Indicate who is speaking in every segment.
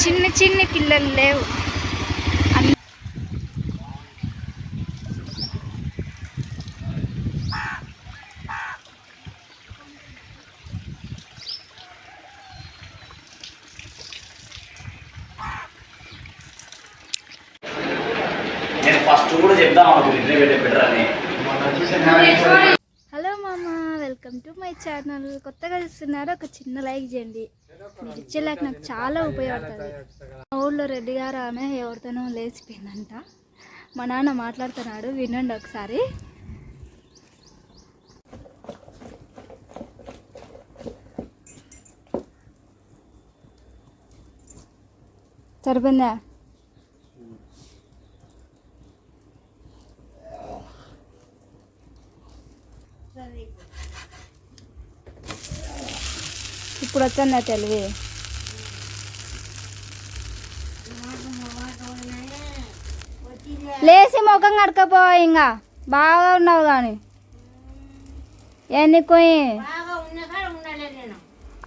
Speaker 1: చిన్న చిన్న పిల్లలు లేవు అన్-
Speaker 2: నేను ఫస్ట్ కూడా చెప్దాం అనుకుంది ఇంట్లో పెట్టే బెటర్ అని
Speaker 1: హలో మామ వెల్కమ్ టు మై ఛానల్. కొత్తగా చూస్తున్నారు? ఒక చిన్న లైక్ చేయండి. మీరు ఇచ్చే లైక్ నాకు చాలా ఉపయోగపడుతుంది. మా ఊళ్ళో రెడ్డి గారు ఆమె ఎవరితోనో లేచిపోయిందంట. మా నాన్న మాట్లాడుతున్నాడు. వినండి ఒకసారి. సరిపోయిందా? ఇప్పుడు వచ్చిందా తెలివి లేచి ముఖం కడకపో ఇంకా. బాగా ఉన్నావు కానీ ఎన్ని పోయి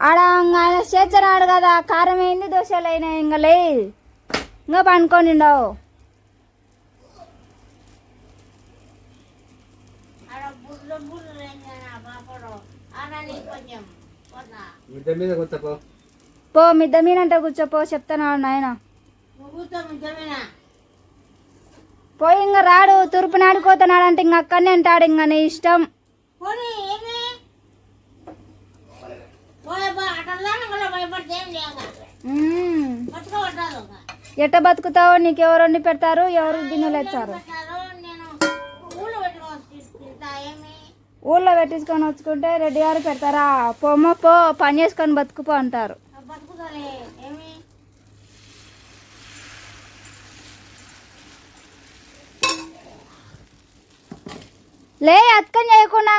Speaker 1: ఆడ ఆయన కదా కారం అయింది దోశలు అయినాయి ఇంకా లే. ఇంకా పండుకొని ఉండవు
Speaker 3: మిద్దె మీద పో
Speaker 1: పో మిద్ద మీనంటే కూర్చోపో చెప్తాను నాయన. పోయి ఇంకా రాడు తూర్పు నాడుకోతున్నాడు అంటే ఇంక అక్కడనే అంటాడు ఇంకా నీ ఇష్టం. ఎట్ట బతుకుతావో నీకు ఎవరు వండి పెడతారు ఎవరు గిన్నెలు ఎత్తారు ఊళ్ళో పెట్టించుకొని వచ్చుకుంటే రెడ్డి గారు పెడతారా? పొమ్మ పో పని చేసుకొని బతుకుపో అంటారు. లే అతకం చేయకుండా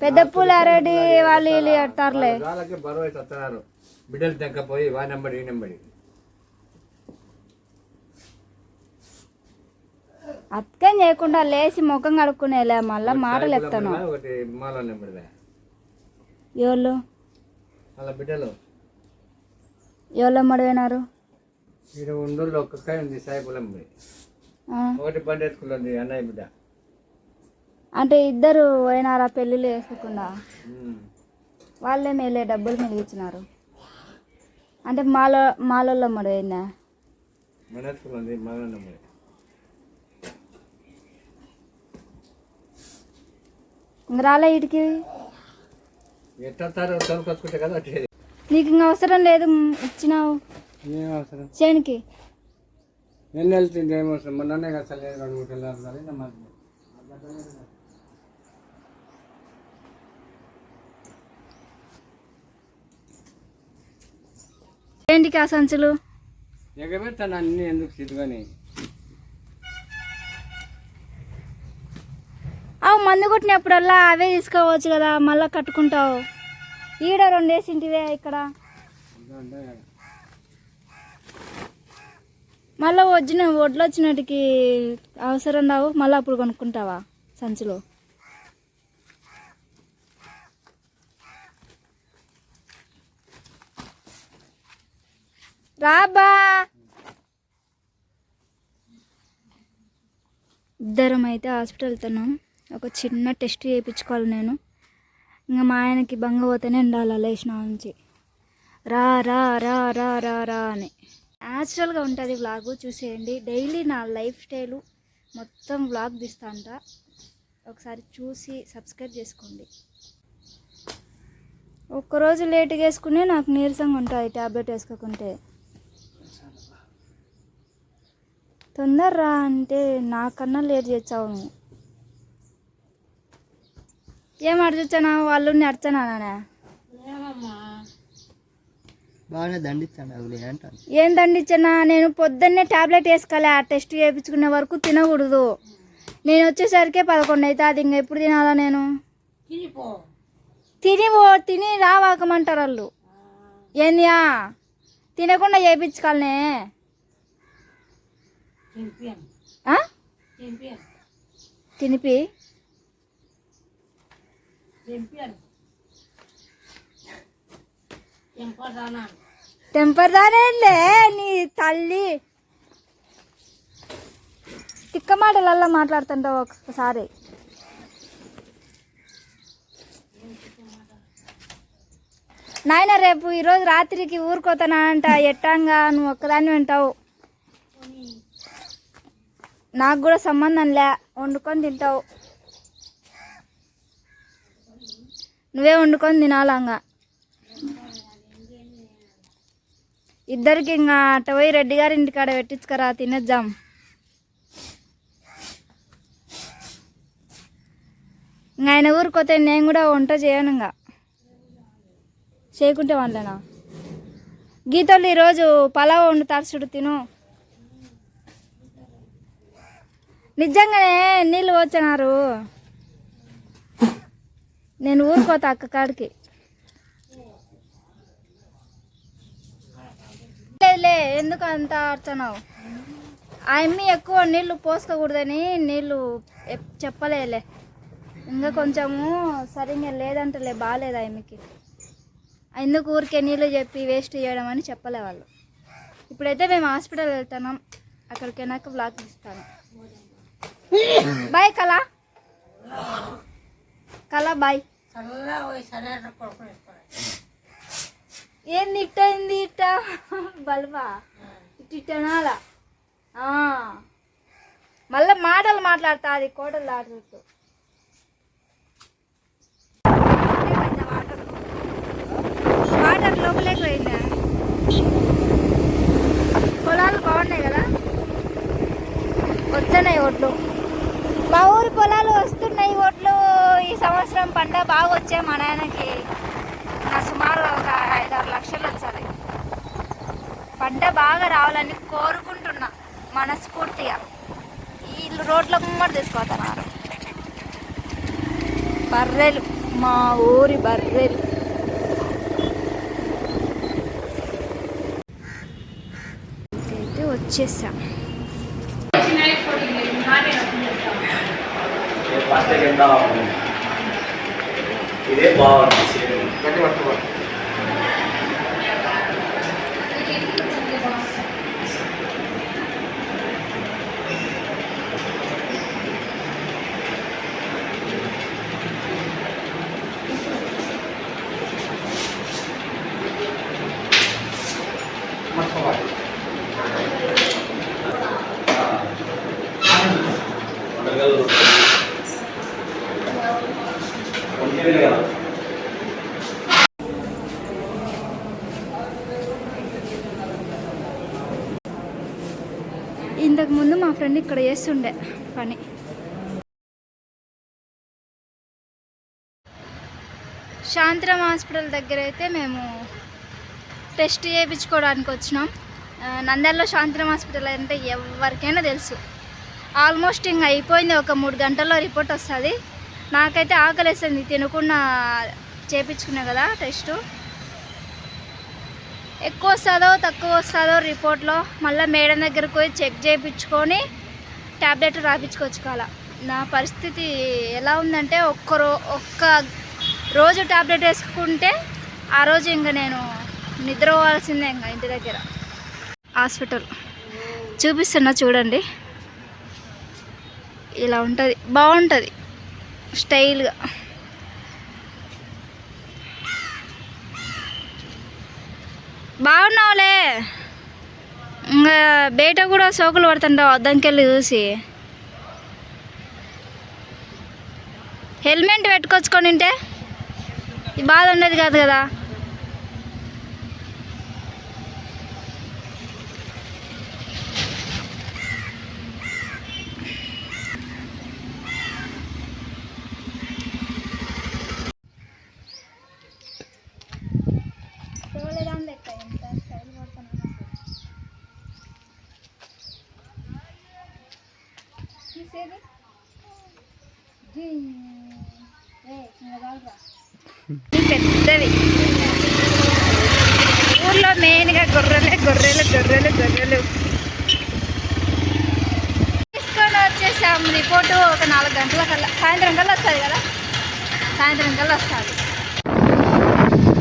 Speaker 1: పెద్ద పూలారెడ్డి వాళ్ళు వీళ్ళు
Speaker 3: వస్తున్నారు బిడ్డలు తెక్కపోయి వా నెంబడి ఈ నెంబడి
Speaker 1: అతకం చేయకుండా లేచి ముఖం కడుక్కునేలే మళ్ళా మాటలు ఎత్తాను ఎవరు ఎవరు మడిపోయినారు
Speaker 3: ఇక్కడ ఉండూళ్ళు ఒక్కొక్క ఉంది సాయిపులం
Speaker 1: ఆ,
Speaker 3: ఒకటి బండి ఎత్తుకుంటుంది అన్నయ్య బిడ్డ.
Speaker 1: అంటే ఇద్దరు పోయినారా పెళ్ళిళ్ళు వేసుకోకుండా. వాళ్ళే మేలే డబ్బులు మిగిలిచ్చినారు. అంటే మాలో
Speaker 3: మన ఎత్తుకుంది మాల నెంబడి
Speaker 1: ఇంక రాలే ఇటుకి నీకు ఇంక అవసరం లేదు ఇచ్చినావు.
Speaker 3: ఏం అవసరం?
Speaker 1: చేనికి.
Speaker 3: ఎన్ని వెళ్తుంది ఏం అవసరం? మొన్ననే కదా రెండు మూడు వెళ్ళాలి
Speaker 1: ఏంటికి ఆ సంచులు?
Speaker 3: ఎగబెడతాను అన్ని ఎందుకు సిద్ధుగాని
Speaker 1: మందు కొట్టినప్పుడల్లా అవే తీసుకోవచ్చు కదా మళ్ళీ కట్టుకుంటావు. ఈడ రెండేసింటివే ఇక్కడ. మళ్ళీ వచ్చిన వడ్లు వచ్చినట్టుకి అవసరం రావు మళ్ళీ అప్పుడు కొనుక్కుంటావా సంచిలో. రాబా ఇద్దరం అయితే హాస్పిటల్ వెళ్తున్నాం ఒక చిన్న టెస్ట్ చేయించుకోవాలి నేను. ఇంకా మా ఆయనకి భంగ పోతేనే ఉండాలి లేచిన నుంచి. రా రా రా రా రా రా అని. న్యాచురల్గా ఉంటుంది వ్లాగ్ చూసేయండి. డైలీ నా లైఫ్ స్టైలు మొత్తం వ్లాగ్ తీస్తాంట. ఒకసారి చూసి సబ్స్క్రైబ్ చేసుకోండి. ఒక్కరోజు లేట్గా వేసుకునే నాకు నీరసంగా ఉంటుంది ట్యాబ్లెట్ వేసుకోకుంటే. తొందర రా అంటే నాకన్నా లేట్ చేసావు నువ్వు. ఏం అడిచొచ్చానా? వాళ్ళు అడిచానా
Speaker 4: బాగానే అవి అంటాను
Speaker 1: ఏం దండిచ్చనా? నేను పొద్దున్నే టాబ్లెట్ వేసుకోలే ఆ టెస్ట్ చేయించుకునే వరకు తినకూడదు. నేను వచ్చేసరికి పదకొండు అవుతుంది ఇంకా ఎప్పుడు తినాలా నేను? తిని పో. తిని రావాకమంటారు వాళ్ళు. ఏందియా తినకుండా చేయించుకోవాలనే? తినిపి. టెంపర్ దానేలే నీ తల్లి. తిక్క మాటలల్లా మాట్లాడుతుంటావు ఒక్కసారి నాయన రేపు ఈరోజు రాత్రికి ఊరుకోతానా అంట ఎట్టంగా నువ్వు ఒక్కదాన్ని వింటావు. నాకు కూడా సంబంధం లే వండుకొని తింటావు. నువ్వే వండుకొని తినాలంగా ఇద్దరికి ఇంకా అట్ట పోయి రెడ్డి గారి ఇంటికాడ పెట్టించుకరా తినేద్దాం. ఇంకా ఆయన ఊరికోతే నేను కూడా వంట చేయను ఇంకా. చేయకుంటే వాళ్ళనా గీతలు ఈరోజు పలావ్ వండుతారు చూడు తిను. నిజంగానే నీళ్ళు వచ్చినారు నేను ఊరుకోతా అక్క కాడికి. లేదులే ఎందుకు అంత ఆడుతున్నావు? ఆ అమ్మి ఎక్కువ నీళ్ళు పోసుకోకూడదని నీళ్ళు చెప్పలేలే ఇంకా కొంచెము సరిగ్గా లేదంటలే బాగాలేదు ఆ అమ్మకి. ఎందుకు ఊరికే నీళ్ళు చెప్పి వేస్ట్ చేయడం అని చెప్పలే వాళ్ళు. ఇప్పుడైతే మేము హాస్పిటల్ వెళ్తున్నాం. అక్కడికి నాకు బ్లాక్ ఇస్తాను. బాయ్ కళ. కళ బాయ్. ఏంది ఇట్ట అయింది ఇట్ట? ఇట్ ఇట్టనాలా మళ్ళీ మాటలు మాట్లాడతా అది కోటలు దాటుతూ వాటర్ లోపలికి పోయిందా? పొలాలు బాగున్నాయి కదా? వచ్చాయి ఓట్లు మా ఊరి పొలాలు వస్తున్నాయి ఓట్లు ఈ సంవత్సరం పంట బాగా వచ్చాయి మా నాయనకి నా సుమారు ఒక ఐదారు లక్షలు వచ్చాయి. పంట బాగా రావాలని కోరుకుంటున్నా మనస్ఫూర్తిగా. ఈ రోడ్ల ముంగడు తీసుకుపోతున్నారు బర్రెలు మా ఊరి బర్రెలు. అయితే వచ్చేసాం.
Speaker 2: ఫస్ట్ ఎంత ఇదే
Speaker 1: ఇంతకుముందు మా ఫ్రెండ్ ఇక్కడ చేస్తుండే పని. శాంతరం హాస్పిటల్ దగ్గర అయితే మేము టెస్ట్ చేయించుకోవడానికి వచ్చినాం. నంద్యాలలో శాంతరం హాస్పిటల్ అంటే ఎవరికైనా తెలుసు. ఆల్మోస్ట్ ఇంక అయిపోయింది ఒక మూడు గంటల్లో రిపోర్ట్ వస్తుంది. నాకైతే ఆకలేస్తుంది తినకుండా చేయించుకున్నా కదా టెస్టు. ఎక్కువ వస్తుందో తక్కువ వస్తుందో రిపోర్ట్లో మళ్ళీ మేడం దగ్గరకు పోయి చెక్ చేయించుకొని ట్యాబ్లెట్ రాపించుకొచ్చుకోవాలా. నా పరిస్థితి ఎలా ఉందంటే ఒక్క రో ఒక్క రోజు ట్యాబ్లెట్ వేసుకుంటే ఆ రోజు ఇంకా నేను నిద్రపోవాల్సిందే ఇంకా ఇంటి దగ్గర. హాస్పిటల్. చూపిస్తున్నా చూడండి. ఇలా ఉంటుంది. బాగుంటుంది. స్టైల్గా. బాగున్నావులే. ఇంకా బయట కూడా సోకులు పడుతుంటావు అద్దంకెళ్ళి చూసి. హెల్మెట్ పెట్టుకొచ్చుకొని ఉంటే బాధ ఉండేది కాదు కదా. ఒక నాలుగు గంటల కల్లా. సాయంత్రం కల్లా వస్తుంది కదా? సాయంత్రం కల్లా వస్తుంది.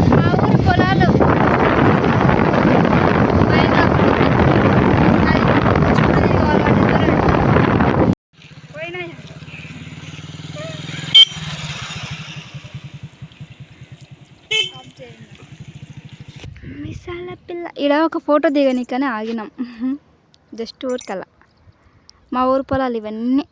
Speaker 1: మా పిల్ల. ఇక్కడ ఒక ఫోటో దిగనీకనే ఆగినాం. జస్ట్ ఊరికల్లా. మా ఊరు పొలాలు ఇవన్నీ.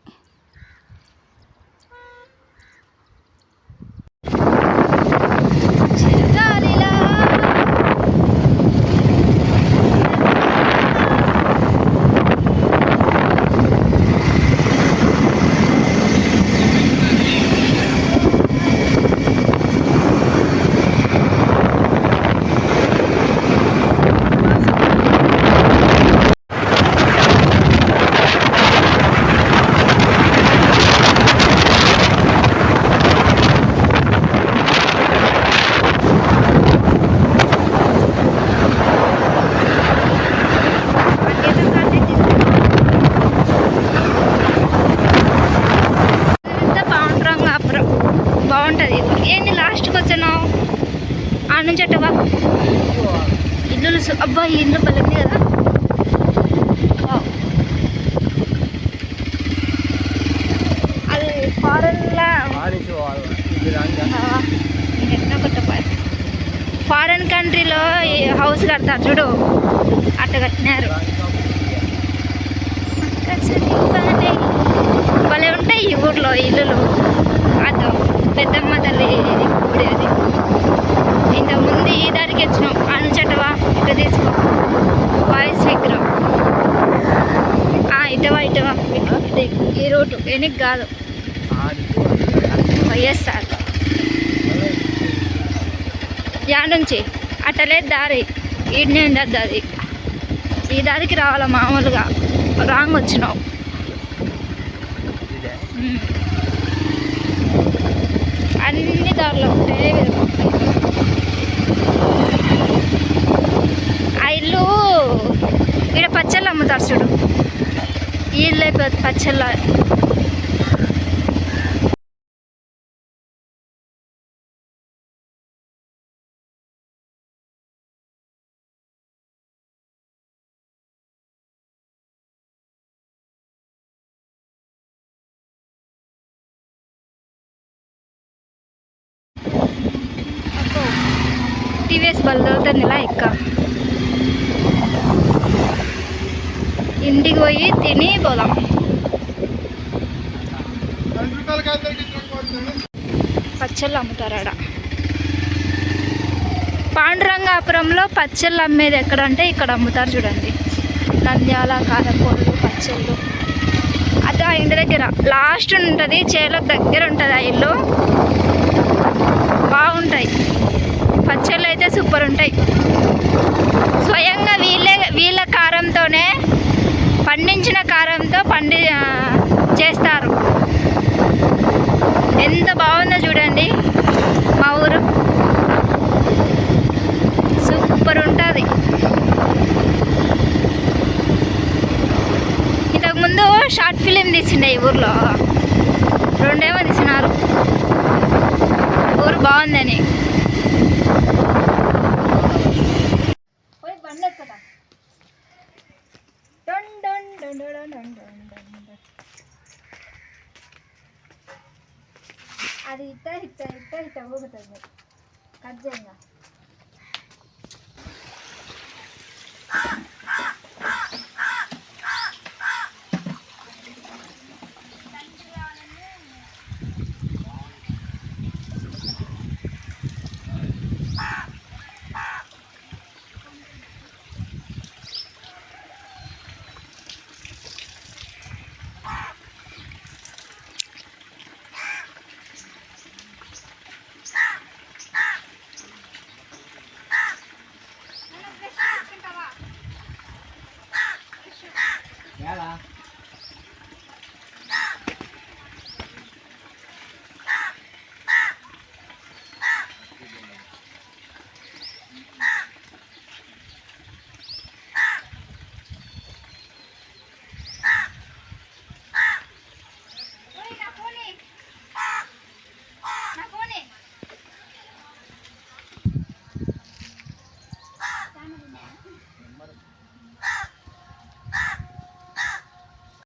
Speaker 1: హౌస్ చూడు అట్ట కట్టినారు భలే ఉంటాయి ఈ ఊర్లో ఇల్లులు. అదో పెద్దమ్మ తల్లి గుడి అది. ఇంతకుముందు ఈ దారికి వచ్చినాం. అనుచటవా ఇట తీసుకో. వాయిస్ విగ్రహం. ఆ, ఇటవా ఇటవా. ఈ రోడ్డు వెనక్కి కాదు. వైఎస్ఆర్. యా నుంచి. అట్టలేదు దారి. ఈడనే ఉండద్దు అది ఈ దారికి రావాలా మామూలుగా? రాంగ్ వచ్చినావు. అన్ని దారిలో ఉంటాయి. ఆ ఇల్లు ఇక్కడ పచ్చళ్ళు అమ్ముతారు చూడు. ఈ ఇల్లు అయిపోతుంది పచ్చళ్ళ టీవీఎస్ బలదవుతుంది ఇలా ఎక్క. ఇంటికి పోయి తిని పోదాం. పచ్చళ్ళు అమ్ముతారు పాండురంగాపురంలో పచ్చళ్ళు అమ్మేది ఎక్కడంటే ఇక్కడ అమ్ముతారు చూడండి. నంద్యాల కారపూరలు పచ్చళ్ళు. అది ఆ ఇంటి దగ్గర. లాస్ట్ ఉంటుంది చేలకు దగ్గర ఉంటుంది ఆ ఇల్లు బాగుంటాయి పచ్చళ్ళు అయితే సూపర్ ఉంటాయి. స్వయంగా వీళ్ళే వీళ్ళ కారంతోనే పండించిన కారంతో పండి చేస్తారు. ఎంత బాగుందో చూడండి. మా ఊరు. సూపర్ ఉంటుంది. ఇంతకుముందు షార్ట్ ఫిలిం తీసిండే ఈ ఊర్లో. రెండేమో తీసినారు. ఊరు బాగుందని.